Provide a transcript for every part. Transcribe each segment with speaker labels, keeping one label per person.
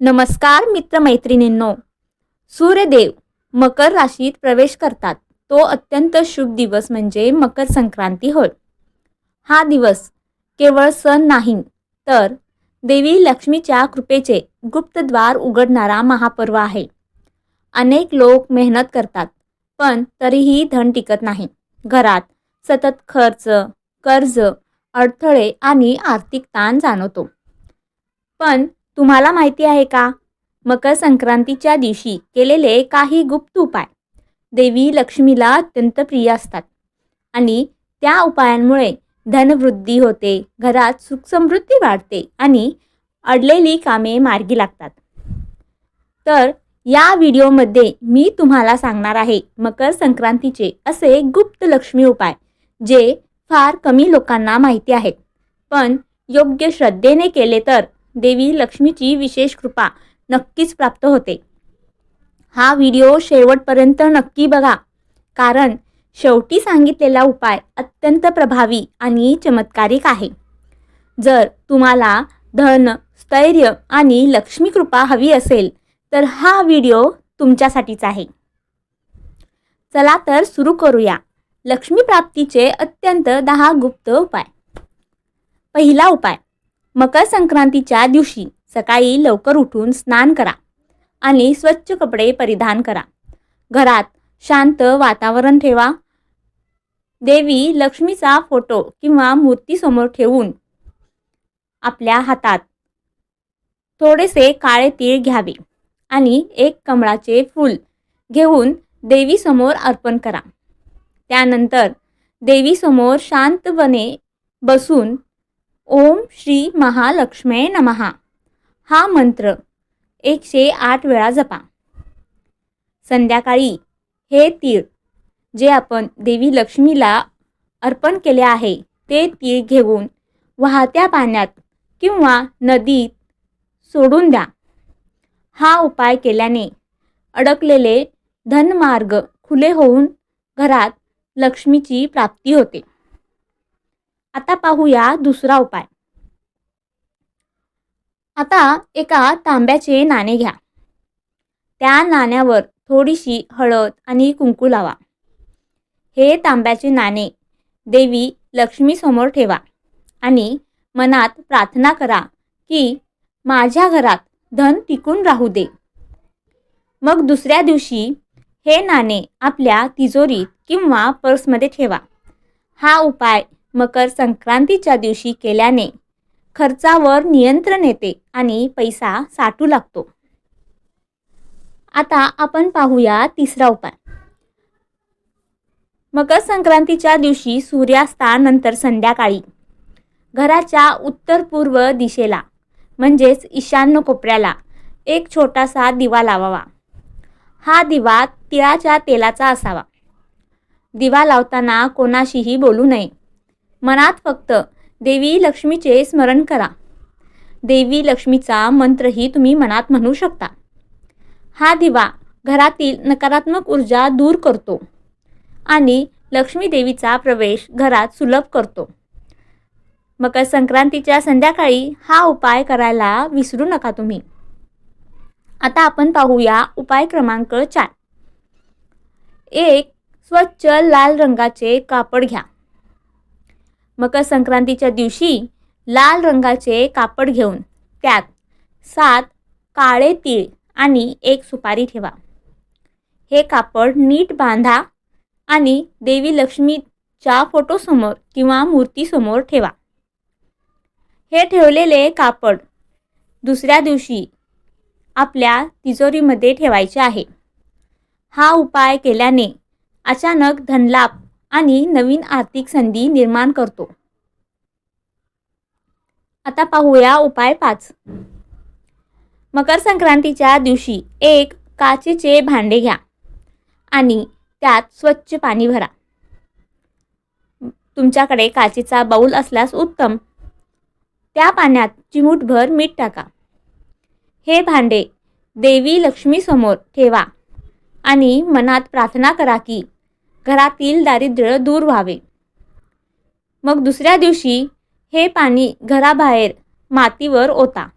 Speaker 1: नमस्कार मित्रमैत्रिणींनो. सूर्यदेव मकर राशीत प्रवेश करतात. तो अत्यंत शुभ दिवस म्हणजे मकर संक्रांती होय. हा दिवस केवळ सण नाही तर देवी लक्ष्मीच्या कृपेचे गुप्तद्वार उघडणारा महापर्व आहे. अनेक लोक मेहनत करतात पण तरीही धन टिकत नाही. घरात सतत खर्च कर्ज अडथळे आणि आर्थिक ताण जाणवतो. पण तुम्हाला माहिती आहे का? मकर संक्रांतीच्या दिवशी केलेले काही गुप्त उपाय. देवी लक्ष्मीला अत्यंत प्रिय असतात. आणि त्या उपायांमुळे धनवृद्धी होते घरात सुखसमृद्धी वाढते आणि अडलेली कामे मार्गी लागतात. तर या व्हिडिओमध्ये मी तुम्हाला सांगणार आहे मकर संक्रांतीचे असे गुप्त लक्ष्मी उपाय जे फार कमी लोकांना माहिती आहेत. पण योग्य श्रद्धेने केले तर देवी लक्ष्मीची विशेष कृपा नक्कीच प्राप्त होते. हा व्हिडिओ शेवटपर्यंत नक्की बघा. कारण शेवटी सांगितलेला उपाय अत्यंत प्रभावी आणि चमत्कारिक आहे. जर तुम्हाला धन स्थैर्य आणि लक्ष्मी कृपा हवी असेल तर हा व्हिडिओ तुमच्यासाठीच आहे. चला तर सुरू करूया. लक्ष्मी प्राप्तीचे अत्यंत दहा गुप्त उपाय. पहिला उपाय. मकर संक्रांतीच्या दिवशी सकाळी लवकर उठून स्नान करा आणि स्वच्छ कपडे परिधान करा. घरात शांत वातावरण ठेवा. देवी लक्ष्मीचा फोटो किंवा मूर्ती समोर ठेवून आपल्या हातात थोडेसे काळे तीळ घ्यावे आणि एक कमळाचे फूल घेऊन देवीसमोर अर्पण करा. त्यानंतर देवीसमोर शांतपणे बसून ओम श्री महालक्ष्मे नमहा हा मंत्र एकशे आठ वेळा जपा. संध्याकाळी हे तीळ जे आपण देवी लक्ष्मीला अर्पण केले आहे ते तीळ घेऊन वाहत्या पाण्यात किंवा नदीत सोडून द्या. हा उपाय केल्याने अडकलेले धनमार्ग खुले होऊन घरात लक्ष्मीची प्राप्ती होते. आता पाहूया दुसरा उपाय. आता एका तांब्याचे नाणे घ्या. त्या नाण्यावर थोडीशी हळद आणि कुंकू लावा. हे तांब्याचे नाणे देवी लक्ष्मीसमोर ठेवा आणि मनात प्रार्थना करा की माझ्या घरात धन टिकून राहू दे. मग दुसऱ्या दिवशी हे नाणे आपल्या तिजोरीत किंवा पर्समध्ये ठेवा. हा उपाय मकर संक्रांतीच्या दिवशी केल्याने खर्चावर नियंत्रण येते आणि पैसा साठू लागतो. आता आपण पाहूया तिसरा उपाय. मकर संक्रांतीच्या दिवशी सूर्यास्तानंतर संध्याकाळी घराच्या उत्तर पूर्व दिशेला म्हणजेच ईशान्य कोपऱ्याला एक छोटासा दिवा लावावा. हा दिवा तिळाच्या तेलाचा असावा. दिवा लावताना कोणाशीही बोलू नये. मनात फक्त देवी लक्ष्मीचे स्मरण करा. देवी लक्ष्मीचा मंत्रही तुम्ही मनात म्हणू शकता. हा दिवा घरातील नकारात्मक ऊर्जा दूर करतो आणि लक्ष्मी देवीचा प्रवेश घरात सुलभ करतो. मकर संक्रांतीच्या संध्याकाळी हा उपाय करायला विसरू नका तुम्ही. आता आपण पाहूया उपाय क्रमांक चार. एक स्वच्छ लाल रंगाचे कापड घ्या. मकर संक्रांतीच्या दिवशी लाल रंगाचे कापड घेऊन त्यात सात काळे तीळ आणि एक सुपारी ठेवा. हे कापड नीट बांधा आणि देवी लक्ष्मीच्या फोटोसमोर किंवा मूर्तीसमोर ठेवा. हे ठेवलेले कापड दुसऱ्या दिवशी आपल्या तिजोरीमध्ये ठेवायचे आहे. हा उपाय केल्याने अचानक धनलाभ आणि नवीन आर्थिक संधी निर्माण करतो. आता पाहूया उपाय पाच. मकर संक्रांतीच्या दिवशी एक काचेचे भांडे घ्या आणि त्यात स्वच्छ पाणी भरा. तुमच्याकडे काचेचा बाऊल असल्यास उत्तम. त्या पाण्यात चिमूटभर मीठ टाका. हे भांडे देवी लक्ष्मीसमोर ठेवा आणि मनात प्रार्थना करा की घरातील दारिद्र्य दूर व्हावे. मग दुसऱ्या दिवशी हे पाणी घराबाहेर मातीवर ओता.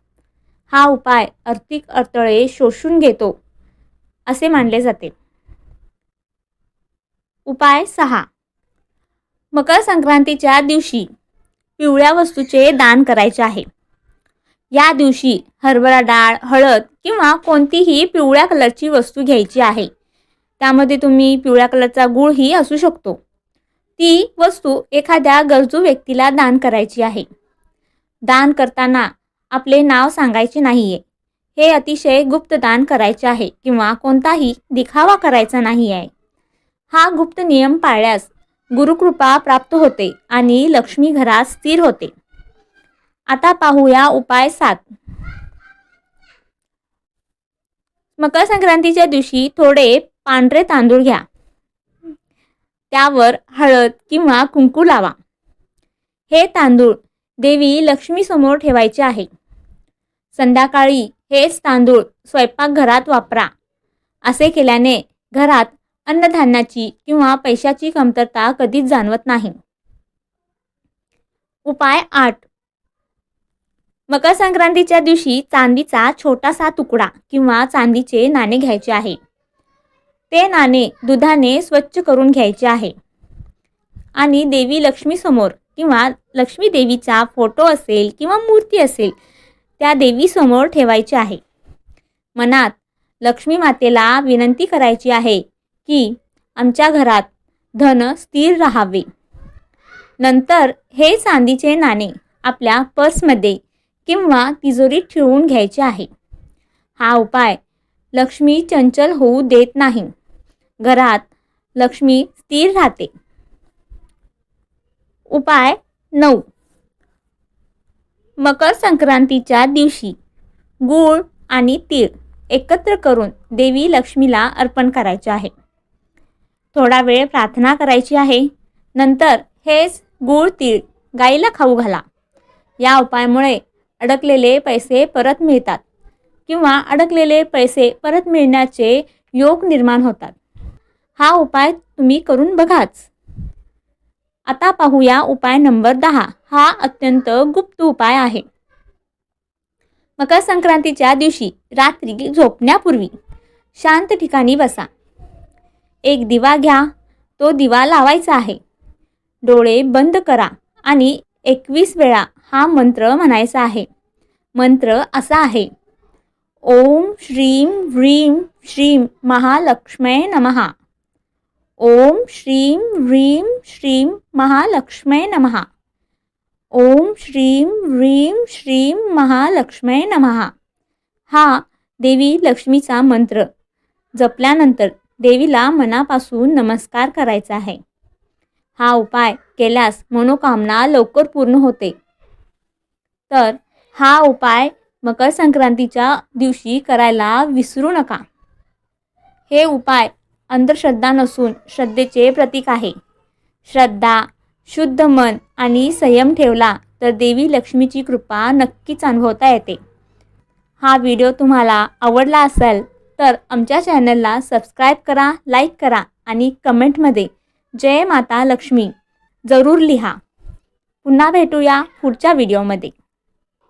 Speaker 1: हा उपाय आर्थिक अडथळे शोषून घेतो असे मानले जाते. उपाय सहा. मकर संक्रांतीच्या दिवशी पिवळ्या वस्तूचे दान करायचे आहे. या दिवशी हरभरा डाळ हळद किंवा कोणतीही पिवळ्या कलरची वस्तू घ्यायची आहे. त्यामध्ये तुम्ही पिवळ्या कलरचा गुळही असू शकतो. ती वस्तू एखाद्या गरजू व्यक्तीला दान करायची आहे. दान करताना आपले नाव सांगायचे नाही आहे हे अतिशय गुप्त दान करायचे आहे किंवा कोणताही दिखावा करायचा नाही आहे हा गुप्त नियम पाळल्यास गुरुकृपा प्राप्त होते आणि लक्ष्मी घरात स्थिर होते. आता पाहूया उपाय सात. मकर संक्रांतीच्या दिवशी थोडे पांढरे तांदूळ घ्या. त्यावर हळद किंवा कुंकू लावा. हे तांदूळ देवी लक्ष्मीसमोर ठेवायचे आहे. संध्याकाळी हेच तांदूळ स्वयंपाकघरात वापरा. असे केल्याने घरात अन्नधान्याची किंवा पैशाची कमतरता कधीच जाणवत नाही. उपाय आठ. मकर संक्रांतीच्या दिवशी चांदीचा छोटासा तुकडा किंवा चांदीचे नाणे घ्यायचे आहे. ते नाणे दुधाने स्वच्छ करून घ्यायचे आहे. आणि देवी लक्ष्मीसमोर किंवा लक्ष्मी देवीचा फोटो असेल किंवा मूर्ती असेल त्या देवीसमोर ठेवायचे आहे. मनात लक्ष्मी मातेला विनंती करायची आहे की आमच्या घरात धन स्थिर राहावे. नंतर हे चांदीचे नाणे आपल्या पर्समध्ये किंवा तिजोरीत ठेवून घ्यायचे आहे. हा उपाय लक्ष्मी चंचल होऊ देत नाही. घरात लक्ष्मी स्थिर राहते. उपाय नऊ. मकर संक्रांतीच्या दिवशी गूळ आणि तीळ एकत्र करून देवी लक्ष्मीला अर्पण करायचे आहे. थोडा वेळ प्रार्थना करायची आहे. नंतर हेच गूळ तीळ गाईला खाऊ घाला. या उपायामुळे अडकलेले पैसे परत मिळतात किंवा अडकलेले पैसे परत मिळण्याचे योग निर्माण होतात. हा उपाय तुम्ही करून बघाच. आता पाहूया उपाय नंबर दहा. हा अत्यंत गुप्त उपाय आहे. मकर संक्रांतीच्या दिवशी रात्री झोपण्यापूर्वी शांत ठिकाणी बसा. एक दिवा घ्या. तो दिवा लावायचा आहे. डोळे बंद करा आणि एकवीस वेळा हा मंत्र म्हणायचा आहे. मंत्र असा आहे. ओम श्रीं व्रीं श्रीं महालक्ष्मय नमहा ओम श्रीं व्रीं श्रीं महालक्ष्मय नमहा ओम श्रीं व्रीं श्रीं महालक्ष्मय नमहा हा देवी लक्ष्मीचा मंत्र जपल्यानंतर देवीला मनापासून नमस्कार करायचा आहे. हा उपाय केल्यास मनोकामना लवकर पूर्ण होते. तर हा उपाय मकर संक्रांतीच्या दिवशी करायला विसरू नका. हे उपाय अंधश्रद्धा नसून श्रद्धेचे प्रतीक आहे. श्रद्धा शुद्ध मन आणि संयम ठेवला तर देवी लक्ष्मीची कृपा नक्कीच अनुभवता येते. हा व्हिडिओ तुम्हाला आवडला असेल तर आमच्या चॅनलला सबस्क्राईब करा लाईक करा आणि कमेंटमध्ये जय माता लक्ष्मी जरूर लिहा. पुन्हा भेटूया पुढच्या व्हिडिओमध्ये.